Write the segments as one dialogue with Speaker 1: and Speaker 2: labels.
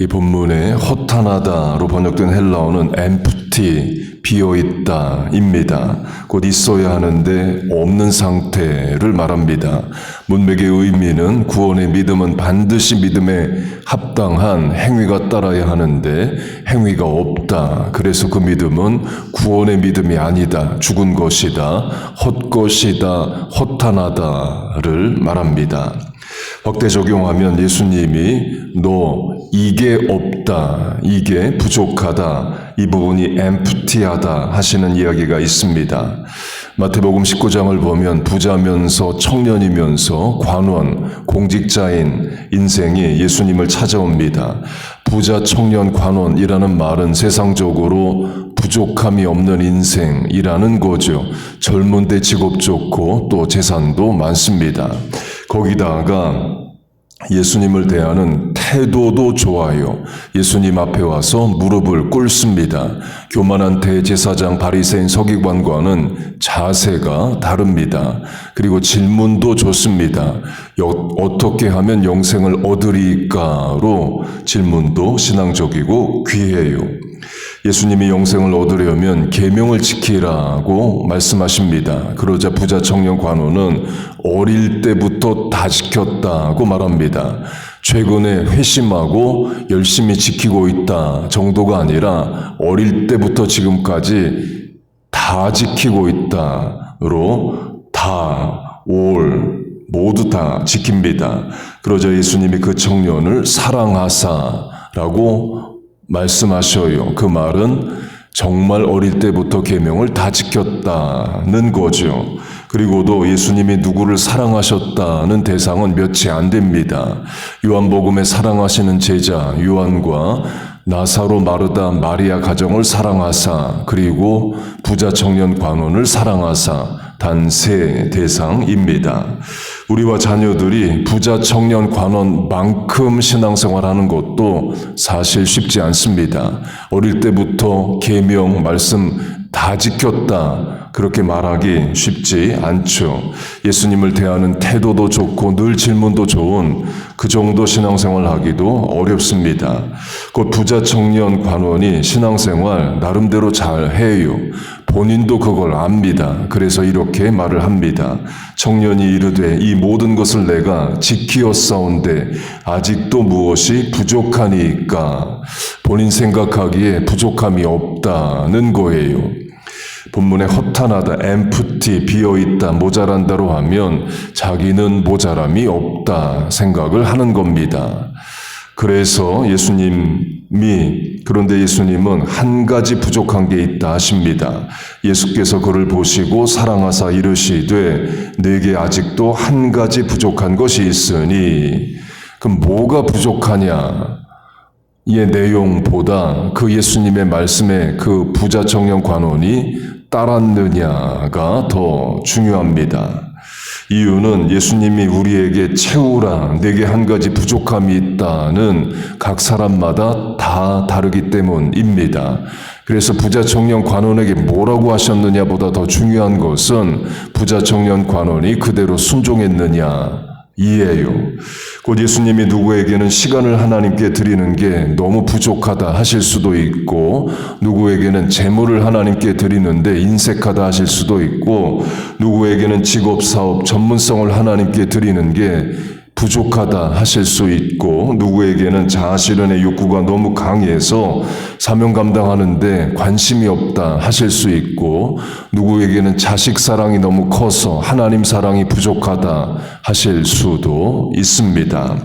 Speaker 1: 이 본문에 허탄하다로 번역된 헬라어는 empty, 비어있다입니다. 곧 있어야 하는데 없는 상태를 말합니다. 문맥의 의미는 구원의 믿음은 반드시 믿음에 합당한 행위가 따라야 하는데 행위가 없다. 그래서 그 믿음은 구원의 믿음이 아니다. 죽은 것이다. 헛것이다. 허탄하다를 말합니다. 확대 적용하면 예수님이 너 이게 없다, 이게 부족하다, 이 부분이 empty하다 하시는 이야기가 있습니다. 마태복음 19장을 보면 부자면서 청년이면서 관원, 공직자인 인생이 예수님을 찾아옵니다. 부자, 청년, 관원이라는 말은 세상적으로 부족함이 없는 인생이라는 거죠. 젊은데 직업 좋고 또 재산도 많습니다. 거기다가 예수님을 대하는 태도도 좋아요. 예수님 앞에 와서 무릎을 꿇습니다. 교만한 대제사장 바리새인 서기관과는 자세가 다릅니다. 그리고 질문도 좋습니다. 여- 어떻게 하면 영생을 얻으리까로 질문도 신앙적이고 귀해요. 예수님이 영생을 얻으려면 계명을 지키라고 말씀하십니다. 그러자 부자 청년 관원은 어릴 때부터 다 지켰다고 말합니다. 최근에 회심하고 열심히 지키고 있다 정도가 아니라 어릴 때부터 지금까지 다 지키고 있다로 다, 올, 모두 다 지킵니다. 그러자 예수님이 그 청년을 사랑하사라고 말씀하셔요. 그 말은 정말 어릴 때부터 계명을 다 지켰다는 거죠. 그리고도 예수님이 누구를 사랑하셨다는 대상은 몇이 안 됩니다. 요한복음에 사랑하시는 제자 요한과 나사로 마르다 마리아 가정을 사랑하사 그리고 부자 청년 관원을 사랑하사 단 세 대상입니다. 우리와 자녀들이 부자 청년 관원만큼 신앙생활하는 것도 사실 쉽지 않습니다. 어릴 때부터 계명 말씀 다 지켰다. 그렇게 말하기 쉽지 않죠. 예수님을 대하는 태도도 좋고 늘 질문도 좋은 그 정도 신앙생활 하기도 어렵습니다. 곧 부자 청년 관원이 신앙생활 나름대로 잘 해요. 본인도 그걸 압니다. 그래서 이렇게 말을 합니다. 청년이 이르되 이 모든 것을 내가 지키었사온데 아직도 무엇이 부족하니까 본인 생각하기에 부족함이 없다는 거예요. 본문에 허탄하다, empty, 비어있다, 모자란다로 하면 자기는 모자람이 없다 생각을 하는 겁니다. 그래서 예수님이, 그런데 예수님은 한 가지 부족한 게 있다 하십니다. 예수께서 그를 보시고 사랑하사 이르시되, 내게 아직도 한 가지 부족한 것이 있으니, 그럼 뭐가 부족하냐? 이 내용보다 그 예수님의 말씀에 그 부자 청년 관원이 따랐느냐가 더 중요합니다. 이유는 예수님이 우리에게 채우라, 내게 한 가지 부족함이 있다는 각 사람마다 다 다르기 때문입니다. 그래서 부자 청년 관원에게 뭐라고 하셨느냐보다 더 중요한 것은 부자 청년 관원이 그대로 순종했느냐, 이에요. 곧 예수님이 누구에게는 시간을 하나님께 드리는 게 너무 부족하다 하실 수도 있고, 누구에게는 재물을 하나님께 드리는데 인색하다 하실 수도 있고, 누구에게는 직업, 사업, 전문성을 하나님께 드리는 게 부족하다 하실 수 있고, 누구에게는 자아실현의 욕구가 너무 강해서 사명 감당하는데 관심이 없다 하실 수 있고, 누구에게는 자식 사랑이 너무 커서 하나님 사랑이 부족하다 하실 수도 있습니다.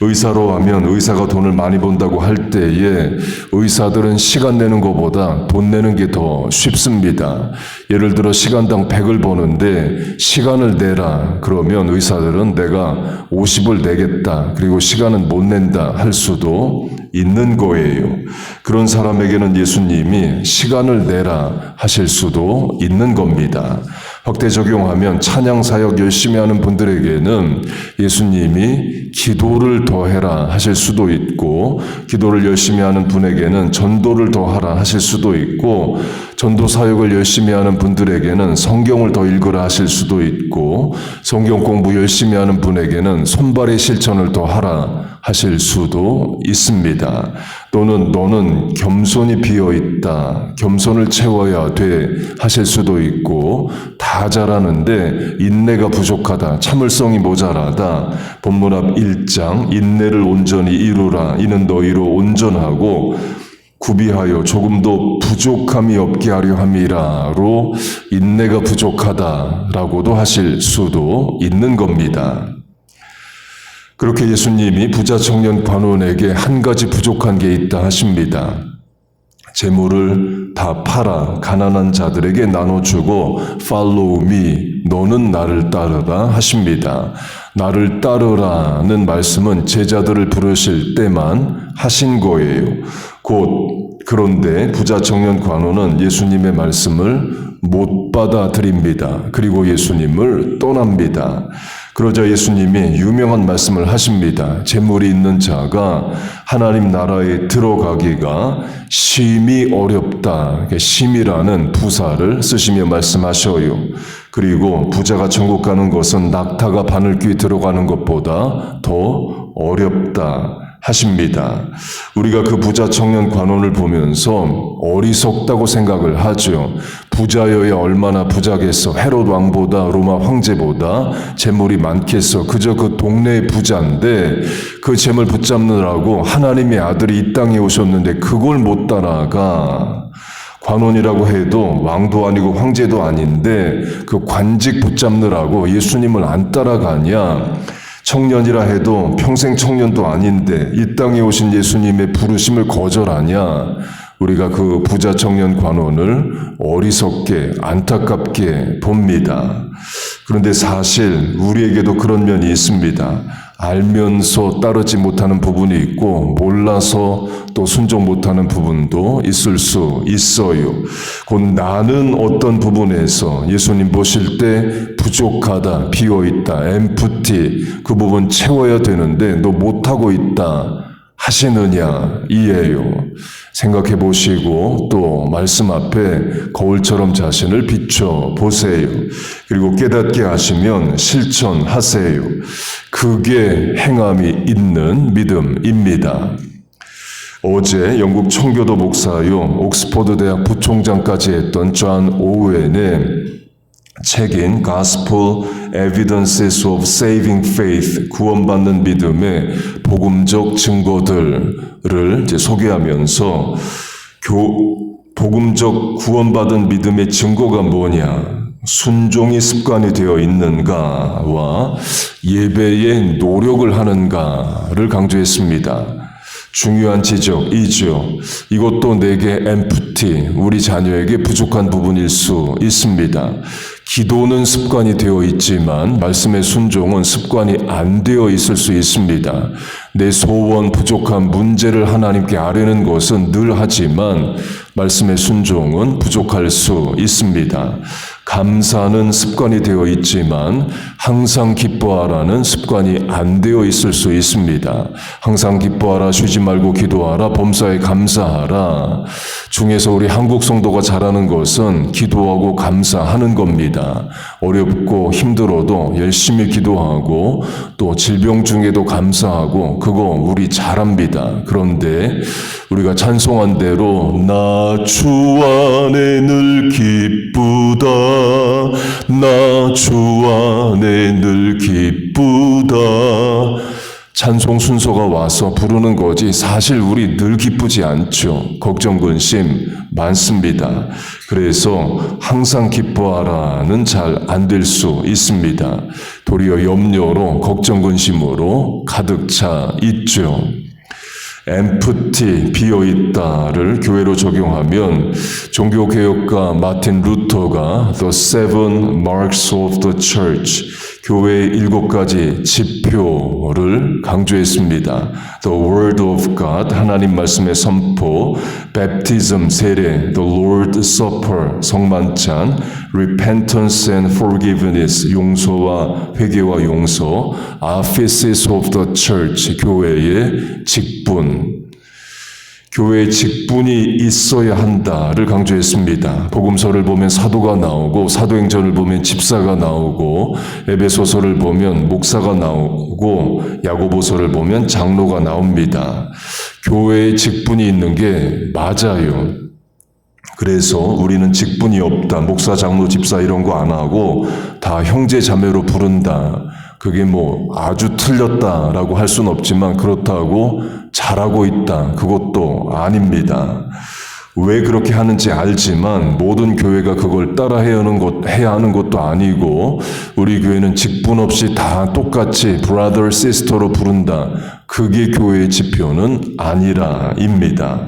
Speaker 1: 의사로 하면 의사가 돈을 많이 번다고 할 때에 의사들은 시간 내는 것보다 돈 내는 게 더 쉽습니다. 예를 들어 시간당 100을 버는데 시간을 내라 그러면 의사들은 내가 50을 내겠다 그리고 시간은 못 낸다 할 수도 있는 거예요. 그런 사람에게는 예수님이 시간을 내라 하실 수도 있는 겁니다. 확대 적용하면 찬양 사역 열심히 하는 분들에게는 예수님이 기도를 더해라 하실 수도 있고 기도를 열심히 하는 분에게는 전도를 더하라 하실 수도 있고 전도 사역을 열심히 하는 분들에게는 성경을 더 읽으라 하실 수도 있고 성경 공부 열심히 하는 분에게는 손발의 실천을 더하라 하실 수도 있습니다. 또는 너는 겸손이 비어 있다. 겸손을 채워야 돼 하실 수도 있고 다 잘하는데 인내가 부족하다. 참을성이 모자라다. 본문 앞 1장 인내를 온전히 이루라. 이는 너희로 온전하고 구비하여 조금도 부족함이 없게 하려 함이라로 인내가 부족하다라고도 하실 수도 있는 겁니다. 그렇게 예수님이 부자 청년 관원에게 한 가지 부족한 게 있다 하십니다. 재물을 다 팔아 가난한 자들에게 나눠주고 follow me 너는 나를 따르라 하십니다. 나를 따르라는 말씀은 제자들을 부르실 때만 하신 거예요. 곧 그런데 부자 청년 관원은 예수님의 말씀을 못 받아들입니다. 그리고 예수님을 떠납니다. 그러자 예수님이 유명한 말씀을 하십니다. 재물이 있는 자가 하나님 나라에 들어가기가 심히 어렵다. 심이라는 부사를 쓰시며 말씀하셔요. 그리고 부자가 천국 가는 것은 낙타가 바늘 귀 들어가는 것보다 더 어렵다. 하십니다. 우리가 그 부자 청년 관원을 보면서 어리석다고 생각을 하죠. 부자여야 얼마나 부자겠어. 헤롯 왕보다 로마 황제보다 재물이 많겠어. 그저 그 동네의 부자인데 그 재물 붙잡느라고 하나님의 아들이 이 땅에 오셨는데 그걸 못 따라가. 관원이라고 해도 왕도 아니고 황제도 아닌데 그 관직 붙잡느라고 예수님을 안 따라가냐? 청년이라 해도 평생 청년도 아닌데 이 땅에 오신 예수님의 부르심을 거절하냐? 우리가 그 부자 청년 관원을 어리석게 안타깝게 봅니다. 그런데 사실 우리에게도 그런 면이 있습니다. 알면서 따르지 못하는 부분이 있고 몰라서 또 순종 못하는 부분도 있을 수 있어요. 곧 나는 어떤 부분에서 예수님 보실 때 부족하다, 비어 있다, 엠프티 그 부분 채워야 되는데 너 못하고 있다. 하시느냐 이에요. 생각해 보시고 또 말씀 앞에 거울처럼 자신을 비춰 보세요. 그리고 깨닫게 하시면 실천하세요. 그게 행함이 있는 믿음입니다. 어제 영국 청교도 목사요 옥스퍼드 대학 부총장까지 했던 존 오웬의 책인 Gospel Evidences of Saving Faith 구원받는 믿음의 복음적 증거들을 이제 소개하면서 교 복음적 구원받은 믿음의 증거가 뭐냐 순종이 습관이 되어 있는가와 예배에 노력을 하는가를 강조했습니다. 중요한 지적이죠. 이것도 내게 엠프티, 우리 자녀에게 부족한 부분일 수 있습니다. 기도는 습관이 되어 있지만 말씀의 순종은 습관이 안 되어 있을 수 있습니다. 내 소원, 부족한 문제를 하나님께 아뢰는 것은 늘 하지만 말씀의 순종은 부족할 수 있습니다. 감사는 습관이 되어 있지만 항상 기뻐하라는 습관이 안 되어 있을 수 있습니다. 항상 기뻐하라, 쉬지 말고 기도하라, 범사에 감사하라. 중에서 우리 한국 성도가 잘하는 것은 기도하고 감사하는 겁니다. 어렵고 힘들어도 열심히 기도하고 또 질병 중에도 감사하고 그거 우리 잘합니다. 그런데 우리가 찬송한 대로 나 주 안에 늘 기쁘다 나 주 안에 늘 기쁘다 찬송 순서가 와서 부르는 거지 사실 우리 늘 기쁘지 않죠. 걱정 근심 많습니다. 그래서 항상 기뻐하라는 잘 안 될 수 있습니다. 도리어 염려로 걱정 근심으로 가득 차 있죠. 엠프티 비어 있다를 교회로 적용하면 종교 개혁가 마틴 루터가 The Seven Marks of the Church 교회의 일곱 가지 지표를 강조했습니다. The Word of God 하나님 말씀의 선포, Baptism 세례, The Lord Supper 성만찬, Repentance and Forgiveness 용서와 회개와 용서, Offices of the Church 교회의 직분 교회에 직분이 있어야 한다를 강조했습니다. 복음서를 보면 사도가 나오고 사도행전을 보면 집사가 나오고 에베소서를 보면 목사가 나오고 야고보서를 보면 장로가 나옵니다. 교회에 직분이 있는 게 맞아요. 그래서 우리는 직분이 없다. 목사, 장로, 집사 이런 거 안 하고 다 형제 자매로 부른다. 그게 뭐 아주 틀렸다라고 할 수는 없지만 그렇다고 잘하고 있다. 그것도 아닙니다. 왜 그렇게 하는지 알지만 모든 교회가 그걸 따라 해야 하는 것, 해야 하는 것도 아니고 우리 교회는 직분 없이 다 똑같이 brother, sister로 부른다. 그게 교회의 지표는 아니라입니다.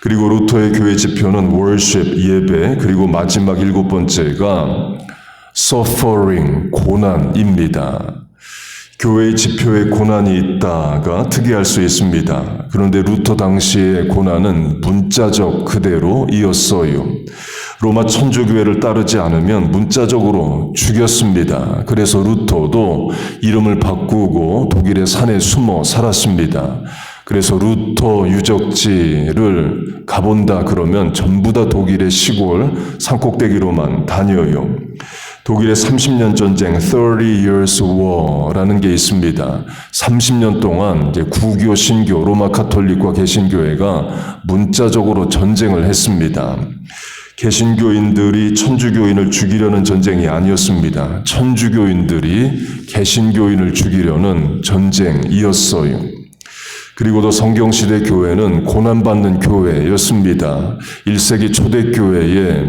Speaker 1: 그리고 루터의 교회 지표는 worship, 예배, 그리고 마지막 일곱 번째가 suffering, 고난입니다. 교회의 지표에 고난이 있다가 특이할 수 있습니다. 그런데 루터 당시의 고난은 문자적 그대로 이었어요. 로마 천주교회를 따르지 않으면 문자적으로 죽였습니다. 그래서 루터도 이름을 바꾸고 독일의 산에 숨어 살았습니다. 그래서 루터 유적지를 가본다 그러면 전부 다 독일의 시골 산꼭대기로만 다녀요. 독일의 30년 전쟁 30 Years War라는 게 있습니다. 30년 동안 이제 구교, 신교, 로마 카톨릭과 개신교회가 문자적으로 전쟁을 했습니다. 개신교인들이 천주교인을 죽이려는 전쟁이 아니었습니다. 천주교인들이 개신교인을 죽이려는 전쟁이었어요. 그리고도 성경시대 교회는 고난받는 교회였습니다. 1세기 초대교회에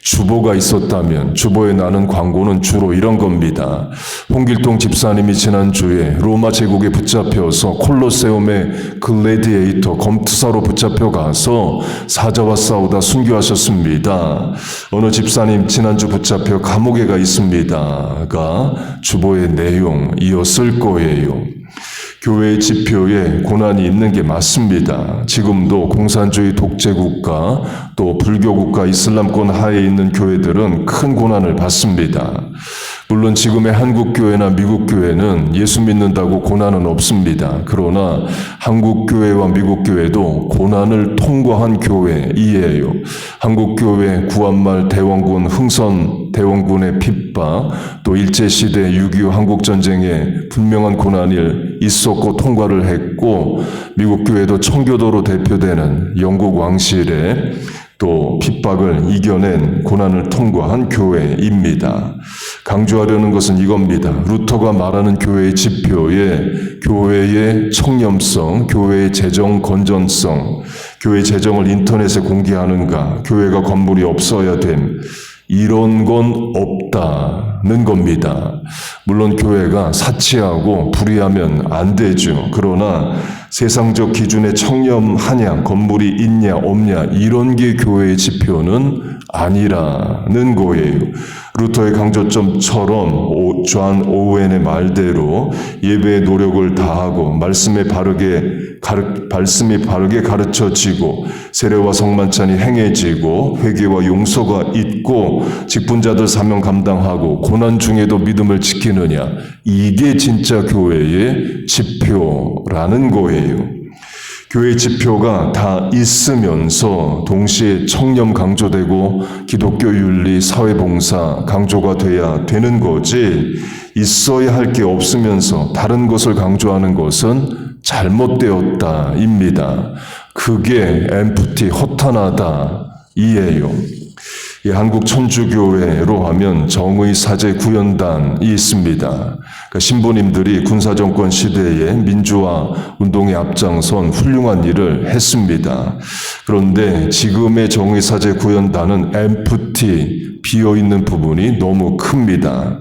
Speaker 1: 주보가 있었다면 주보에 나는 광고는 주로 이런 겁니다. 홍길동 집사님이 지난주에 로마 제국에 붙잡혀서 콜로세움의 글래디에이터 검투사로 붙잡혀 가서 사자와 싸우다 순교하셨습니다. 어느 집사님 지난주 붙잡혀 감옥에 가 있습니다 가 주보의 내용이었을 거예요. 교회의 지표에 고난이 있는 게 맞습니다. 지금도 공산주의 독재국가 또 불교국가 이슬람권 하에 있는 교회들은 큰 고난을 받습니다. 물론 지금의 한국 교회나 미국 교회는 예수 믿는다고 고난은 없습니다. 그러나 한국 교회와 미국 교회도 고난을 통과한 교회이에요. 한국 교회 구한말 대원군 흥선 대원군의 핍박 또 일제 시대 6.25 한국 전쟁에 분명한 고난이 있었고 통과를 했고 미국 교회도 청교도로 대표되는 영국 왕실의 또 핍박을 이겨낸 고난을 통과한 교회입니다. 강조하려는 것은 이겁니다. 루터가 말하는 교회의 지표에 교회의 청렴성, 교회의 재정 건전성, 교회 재정을 인터넷에 공개하는가, 교회가 건물이 없어야 됨, 이런 건 없다는 겁니다. 물론 교회가 사치하고 불의하면 안 되죠. 그러나 세상적 기준에 청렴하냐, 건물이 있냐, 없냐, 이런 게 교회의 지표는 아니라는 거예요. 루터의 강조점처럼 존 오웬의 말대로 예배의 노력을 다하고 말씀에 바르게 가르, 말씀이 바르게 가르쳐지고 세례와 성만찬이 행해지고 회개와 용서가 있고 직분자들 사명 감당하고 고난 중에도 믿음을 지키느냐 이게 진짜 교회의 지표라는 거예요. 교회 지표가 다 있으면서 동시에 청렴 강조되고 기독교 윤리, 사회봉사 강조가 돼야 되는 거지 있어야 할 게 없으면서 다른 것을 강조하는 것은 잘못되었다입니다. 그게 엠프티 허탄하다 이에요. 이 한국 천주교회로 하면 정의 사제 구연단이 있습니다. 그러니까 신부님들이 군사정권 시대에 민주화 운동에 앞장선 훌륭한 일을 했습니다. 그런데 지금의 정의 사제 구연단은 엠프티 비어 있는 부분이 너무 큽니다.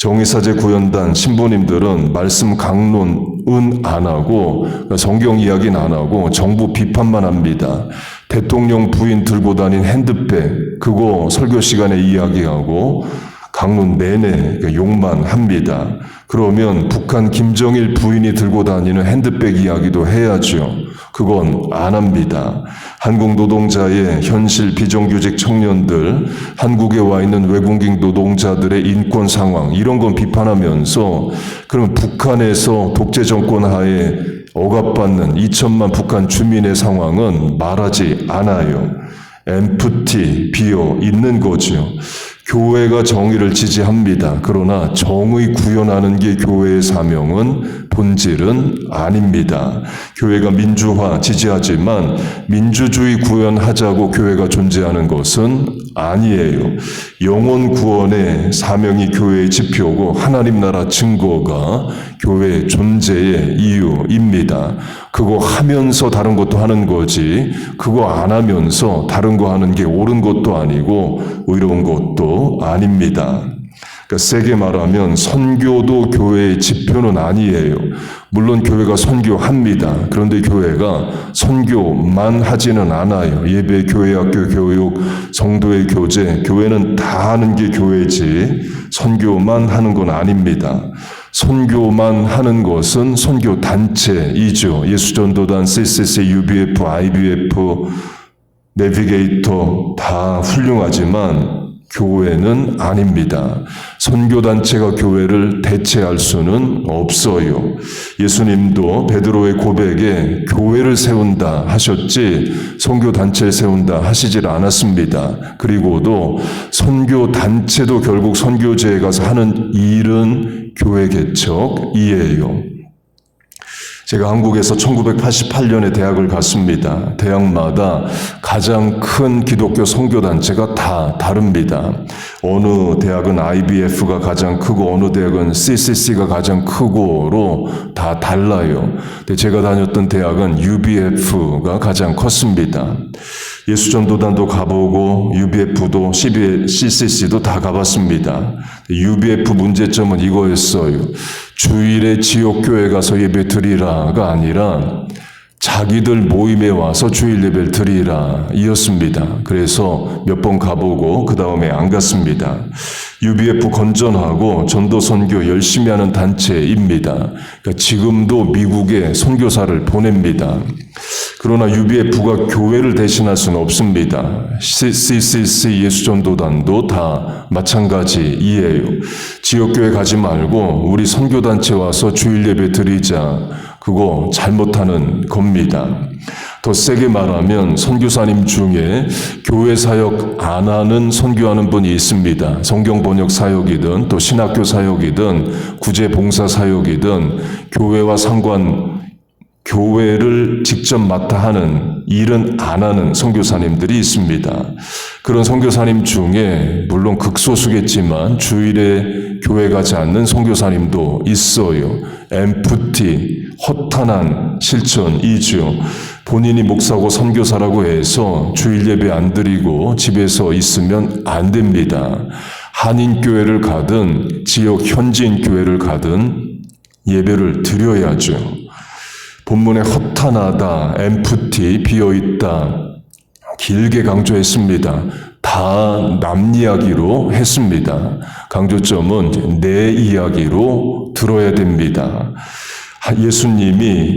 Speaker 1: 정의사제 구연단 신부님들은 말씀 강론은 안 하고 성경 이야기는 안 하고 정부 비판만 합니다. 대통령 부인 들고 다닌 핸드백 그거 설교 시간에 이야기하고 강론 내내 욕만 합니다. 그러면 북한 김정일 부인이 들고 다니는 핸드백 이야기도 해야죠. 그건 안 합니다. 한국 노동자의 현실 비정규직 청년들, 한국에 와 있는 외국인 노동자들의 인권 상황, 이런 건 비판하면서, 그럼 북한에서 독재 정권 하에 억압받는 2천만 북한 주민의 상황은 말하지 않아요. 엠프티, 비어 있는 거지요. 교회가 정의를 지지합니다. 그러나 정의 구현하는 게 교회의 사명은 본질은 아닙니다. 교회가 민주화 지지하지만 민주주의 구현하자고 교회가 존재하는 것은 아니에요. 영혼 구원의 사명이 교회의 지표고 하나님 나라 증거가 교회 존재의 이유입니다. 그거 하면서 다른 것도 하는 거지. 그거 안 하면서 다른 거 하는 게 옳은 것도 아니고 의로운 것도 아닙니다. 그러니까 세게 말하면 선교도 교회의 지표는 아니에요. 물론 교회가 선교합니다. 그런데 교회가 선교만 하지는 않아요. 예배, 교회, 학교, 교육, 성도의 교제, 교회는 다 하는 게 교회지 선교만 하는 건 아닙니다. 선교만 하는 것은 선교 단체이죠. 예수전도단, CCC, UBF, IBF, 내비게이터 다 훌륭하지만 교회는 아닙니다. 선교단체가 교회를 대체할 수는 없어요. 예수님도 베드로의 고백에 교회를 세운다 하셨지 선교단체를 세운다 하시질 않았습니다. 그리고도 선교단체도 결국 선교제에 가서 하는 일은 교회 개척이에요. 제가 한국에서 1988년에 대학을 갔습니다. 대학마다 가장 큰 기독교 선교단체가 다 다릅니다. 어느 대학은 IBF가 가장 크고 어느 대학은 CCC가 가장 크고로 다 달라요. 근데 제가 다녔던 대학은 UBF가 가장 컸습니다. 예수전도단도 가보고 UBF도 CCC도 다 가봤습니다. UBF 문제점은 이거였어요. 주일에 지역교회 가서 예배 드리라가 아니라 자기들 모임에 와서 주일 예배를 드리라 이었습니다. 그래서 몇 번 가보고 그 다음에 안 갔습니다. UBF 건전하고 전도 선교 열심히 하는 단체입니다. 그러니까 지금도 미국에 선교사를 보냅니다. 그러나 UBF가 교회를 대신할 수는 없습니다. CCC 예수전도단도 다 마찬가지이에요. 지역교회 가지 말고 우리 선교단체 와서 주일 예배 드리자. 그거 잘못하는 겁니다. 더 세게 말하면 선교사님 중에 교회 사역 안 하는 선교하는 분이 있습니다. 성경 번역 사역이든 또 신학교 사역이든 구제 봉사 사역이든 교회와 상관 교회를 직접 맡아 하는 일은 안 하는 선교사님들이 있습니다. 그런 선교사님 중에 물론 극소수겠지만 주일에 교회 가지 않는 선교사님도 있어요. 엠프티 허탄한 실천이죠. 본인이 목사고 선교사라고 해서 주일 예배 안 드리고 집에서 있으면 안 됩니다. 한인 교회를 가든 지역 현지인 교회를 가든 예배를 드려야죠. 본문에 허탄하다, 엠프티, 비어있다, 길게 강조했습니다. 다 남 이야기로 했습니다. 강조점은 내 이야기로 들어야 됩니다. 예수님이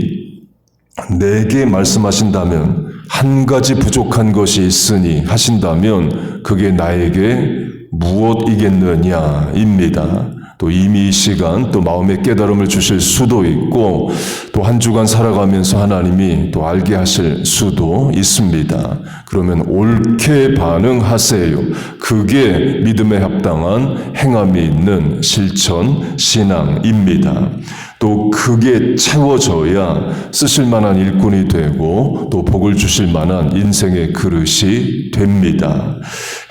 Speaker 1: 내게 말씀하신다면 한 가지 부족한 것이 있으니 하신다면 그게 나에게 무엇이겠느냐입니다. 또 이미 이 시간 또 마음의 깨달음을 주실 수도 있고 또 한 주간 살아가면서 하나님이 또 알게 하실 수도 있습니다. 그러면 옳게 반응하세요. 그게 믿음에 합당한 행함이 있는 실천 신앙입니다. 또 그게 채워져야 쓰실 만한 일꾼이 되고 또 복을 주실 만한 인생의 그릇이 됩니다.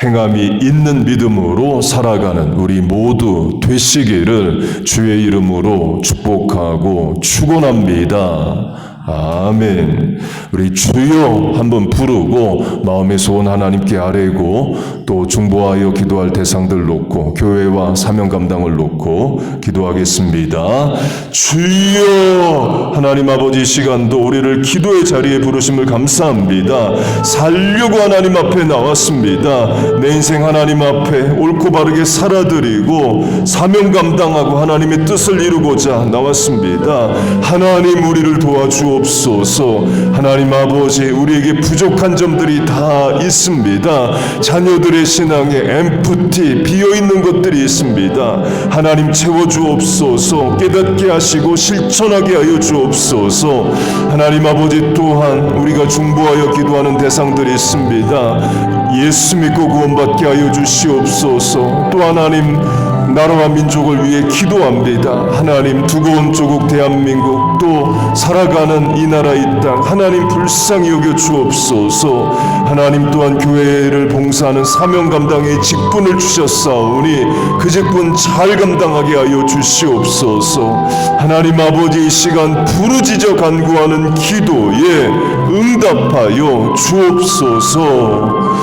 Speaker 1: 행함이 있는 믿음으로 살아가는 우리 모두 되시기를 주의 이름으로 축복하고 축원합니다. 아멘. 우리 주여 한번 부르고 마음의 소원 하나님께 아뢰고 또 중보하여 기도할 대상들 놓고 교회와 사명 감당을 놓고 기도하겠습니다. 주여 하나님 아버지 시간도 우리를 기도의 자리에 부르심을 감사합니다. 살려고 하나님 앞에 나왔습니다. 내 인생 하나님 앞에 옳고 바르게 살아드리고 사명 감당하고 하나님의 뜻을 이루고자 나왔습니다. 하나님 우리를 도와주옵소서. 주옵소서. 하나님 아버지, 우리에게 부족한 점들이 다 있습니다. 자녀들의 신앙에 엠프티 비어 있는 것들이 있습니다. 하나님 채워 주옵소서. 깨닫게 하시고 실천하게 하여 주옵소서. 하나님 아버지 또한 우리가 중보하여 기도하는 대상들이 있습니다. 예수 믿고 구원받게 하여 주시옵소서. 또 하나님 나라와 민족을 위해 기도합니다. 하나님 두고온 조국 대한민국 또 살아가는 이 나라 이땅 하나님 불쌍히 여겨 주옵소서. 하나님 또한 교회를 봉사하는 사명 감당의 직분을 주셨사오니 그 직분 잘 감당하게 하여 주시옵소서. 하나님 아버지 이 시간 부르짖어 간구하는 기도에 응답하여 주옵소서.